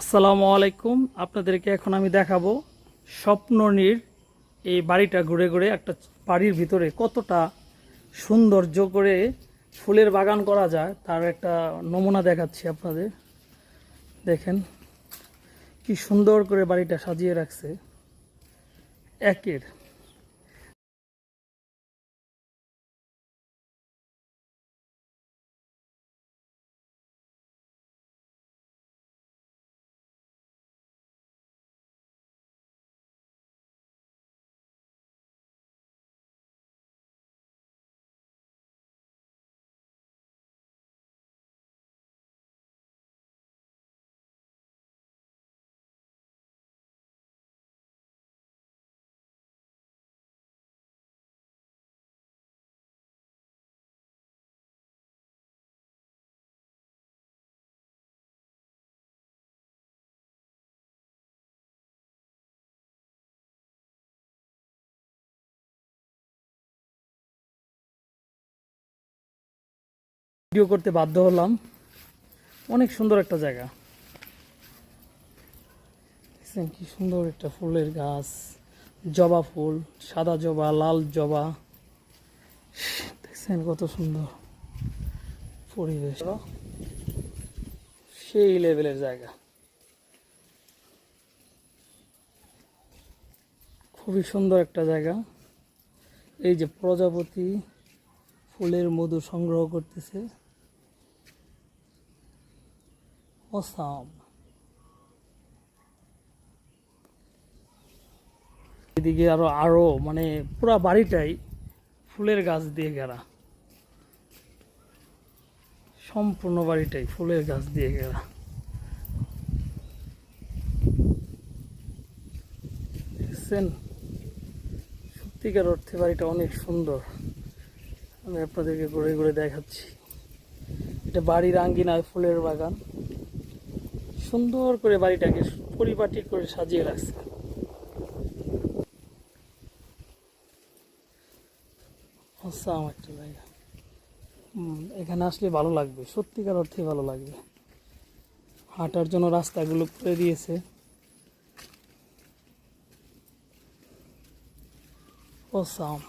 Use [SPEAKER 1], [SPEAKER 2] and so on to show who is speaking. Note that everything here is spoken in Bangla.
[SPEAKER 1] আসসালামু আলাইকুম। আপনাদেরকে এখন আমি দেখাবো স্বপ্ননীর এই বাড়িটা ঘুরে ঘুরে, একটা বাড়ির ভিতরে কতটা সৌন্দর্য করে ফুলের বাগান করা যায়, তার একটা নমুনা দেখাচ্ছি আপনাদের। দেখেন, কি সুন্দর করে বাড়িটা সাজিয়ে রাখছে। একের ভিডিও করতে বাধ্য হলাম। অনেক সুন্দর একটা জায়গা। দেখছেন কি সুন্দর একটা ফুলের গাছ। জবা ফুল, সাদা জবা, লাল জবা। দেখছেন কত সুন্দর পরিবেশ। সেই লেভেলের জায়গা। খুবই সুন্দর একটা জায়গা। এই যে প্রজাপতি ফুলের মধু সংগ্রহ করতেছে। অসাম। এদিকে আরও আরও মানে পুরা বাড়িটাই ফুলের গাছ দিয়ে ঘেরা। সম্পূর্ণ বাড়িটাই ফুলের গাছ দিয়ে ঘেরা। দেখছেন? সত্যিকার অর্থে বাড়িটা অনেক সুন্দর। আমি আপনাদেরকে ঘুরে ঘুরে দেখাচ্ছি। এটা বাড়ির আঙ্গিনায় ফুলের বাগান। সুন্দর করে বাড়িটাকে পরিপাটি করে সাজিয়ে রাখছে। অসাম একটা জায়গা এখানে আসলে ভালো লাগবে, সত্যিকার অর্থে ভালো লাগবে। হাঁটার জন্য রাস্তাগুলো করে দিয়েছে। অসাম